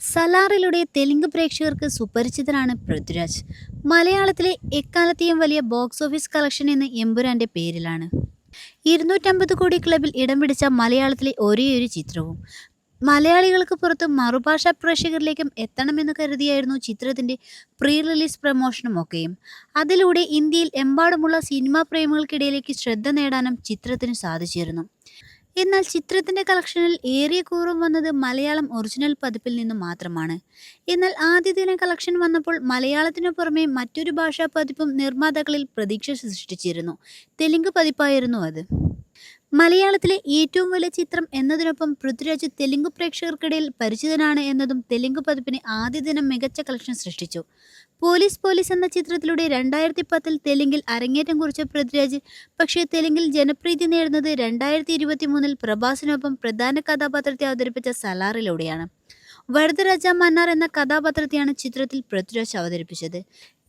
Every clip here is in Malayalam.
സലാറിലൂടെ തെലുങ്ക് പ്രേക്ഷകർക്ക് സുപരിചിതനാണ് പൃഥ്വിരാജ്. മലയാളത്തിലെ എക്കാലത്തെയും വലിയ ബോക്സ് ഓഫീസ് കളക്ഷൻ എന്ന് എമ്പുരാന്റെ പേരിലാണ്. ഇരുന്നൂറ്റമ്പത് കോടി ക്ലബിൽ ഇടം പിടിച്ച മലയാളത്തിലെ ഒരേയൊരു ചിത്രവും. മലയാളികൾക്ക് പുറത്ത് മറുഭാഷാ പ്രേക്ഷകരിലേക്കും എത്തണമെന്ന് കരുതിയായിരുന്നു ചിത്രത്തിന്റെ പ്രീ റിലീസ് പ്രമോഷനും ഒക്കെയും. അതിലൂടെ ഇന്ത്യയിൽ എമ്പാടുമുള്ള സിനിമാ പ്രേമികൾക്കിടയിലേക്ക് ശ്രദ്ധ നേടാനും ചിത്രത്തിന് സാധിച്ചിരുന്നു. എന്നാൽ ചിത്രത്തിന്റെ കളക്ഷനിൽ ഏറിയ കൂറും വന്നത് മലയാളം ഒറിജിനൽ പതിപ്പിൽ നിന്നും മാത്രമാണ്. എന്നാൽ ആദ്യ ദിന കളക്ഷൻ വന്നപ്പോൾ മലയാളത്തിനു പുറമെ മറ്റൊരു ഭാഷാ പതിപ്പും നിർമ്മാതാക്കളിൽ പ്രതീക്ഷ സൃഷ്ടിച്ചിരുന്നു. തെലുങ്ക് പതിപ്പായിരുന്നു അത്. മലയാളത്തിലെ ഏറ്റവും വലിയ ചിത്രം എന്നതിനൊപ്പം പൃഥ്വിരാജ് തെലുങ്ക് പ്രേക്ഷകർക്കിടയിൽ പരിചിതനാണ് എന്നതും തെലുങ്ക് പതിപ്പിന് ആദ്യ ദിനം മികച്ച കളക്ഷൻ സൃഷ്ടിച്ചു. പോലീസ് പോലീസ് എന്ന ചിത്രത്തിലൂടെ രണ്ടായിരത്തി പത്തിൽ തെലുങ്കിൽ അരങ്ങേറ്റം കുറിച്ച പൃഥ്വിരാജ് പക്ഷേ തെലുങ്കിൽ ജനപ്രീതി നേടുന്നത് രണ്ടായിരത്തി ഇരുപത്തി മൂന്നിൽ പ്രഭാസിനൊപ്പം പ്രധാന കഥാപാത്രത്തെ അവതരിപ്പിച്ച സലാറിലൂടെയാണ്. വരദരാജ മന്നാർ എന്ന കഥാപാത്രത്തെയാണ് ചിത്രത്തിൽ പൃഥ്വിരാജ് അവതരിപ്പിച്ചത്.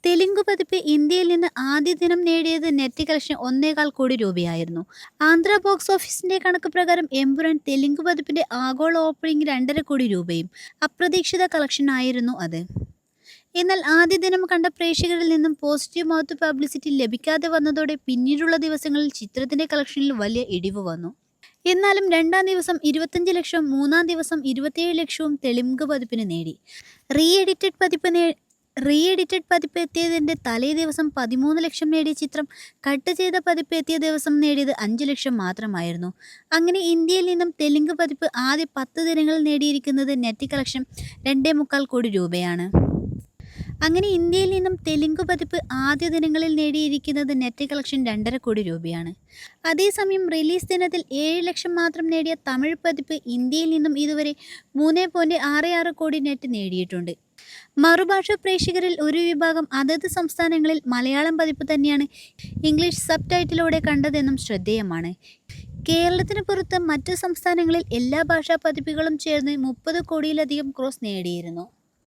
തെലുങ്ക് പതിപ്പ് ഇന്ത്യയിൽ നിന്ന് ആദ്യ ദിനം നേടിയത് നെറ്റ് കളക്ഷൻ ഒന്നേകാൽ കോടി രൂപയായിരുന്നു. ആന്ധ്ര ബോക്സ് ഓഫീസിന്റെ കണക്ക് പ്രകാരം എമ്പുരാൻ തെലുങ്ക് പതിപ്പിന്റെ ആഗോള ഓപ്പണിംഗ് രണ്ടര കോടി രൂപയും അപ്രതീക്ഷിത കളക്ഷൻ ആയിരുന്നു അത്. എന്നാൽ ആദ്യ ദിനം കണ്ട പ്രേക്ഷകരിൽ നിന്നും പോസിറ്റീവ് മൗത്ത് പബ്ലിസിറ്റി ലഭിക്കാതെ വന്നതോടെ പിന്നീടുള്ള ദിവസങ്ങളിൽ ചിത്രത്തിന്റെ കളക്ഷനിൽ വലിയ ഇടിവ് വന്നു. എന്നാലും രണ്ടാം ദിവസം ഇരുപത്തഞ്ച് ലക്ഷവും മൂന്നാം ദിവസം ഇരുപത്തിയേഴ് ലക്ഷവും തെലുങ്ക് പതിപ്പിന് നേടി. റീ എഡിറ്റഡ് പതിപ്പ് റീ എഡിറ്റഡ് പതിപ്പ് എത്തിയതിന്റെ തലേ ദിവസം പതിമൂന്ന് ലക്ഷം നേടിയ ചിത്രം കട്ട് ചെയ്ത പതിപ്പ് എത്തിയ ദിവസം നേടിയത് അഞ്ച് ലക്ഷം മാത്രമായിരുന്നു. അങ്ങനെ ഇന്ത്യയിൽ നിന്നും തെലുങ്ക് പതിപ്പ് ആദ്യ പത്ത് ദിനങ്ങളിൽ നേടിയിരിക്കുന്നത് നെറ്റ് കളക്ഷൻ രണ്ടേ മുക്കാൽ കോടി രൂപയാണ്. അങ്ങനെ ഇന്ത്യയിൽ നിന്നും തെലുങ്ക് പതിപ്പ് ആദ്യ ദിനങ്ങളിൽ നേടിയിരിക്കുന്നത് നെറ്റ് കളക്ഷൻ രണ്ടര കോടി രൂപയാണ്. അതേസമയം റിലീസ് ദിനത്തിൽ ഏഴ് ലക്ഷം മാത്രം നേടിയ തമിഴ് പതിപ്പ് ഇന്ത്യയിൽ നിന്നും ഇതുവരെ മൂന്ന് കോടി നെറ്റ് നേടിയിട്ടുണ്ട്. മറുഭാഷ പ്രേക്ഷകരിൽ ഒരു വിഭാഗം അതത് സംസ്ഥാനങ്ങളിൽ മലയാളം പതിപ്പ് തന്നെയാണ് ഇംഗ്ലീഷ് സബ് ടൈറ്റിലൂടെ കണ്ടതെന്നും ശ്രദ്ധേയമാണ്. കേരളത്തിന് പുറത്ത് മറ്റു സംസ്ഥാനങ്ങളിൽ എല്ലാ ഭാഷാ പതിപ്പുകളും ചേർന്ന് മുപ്പത് കോടിയിലധികം ക്രോസ് നേടിയിരുന്നു.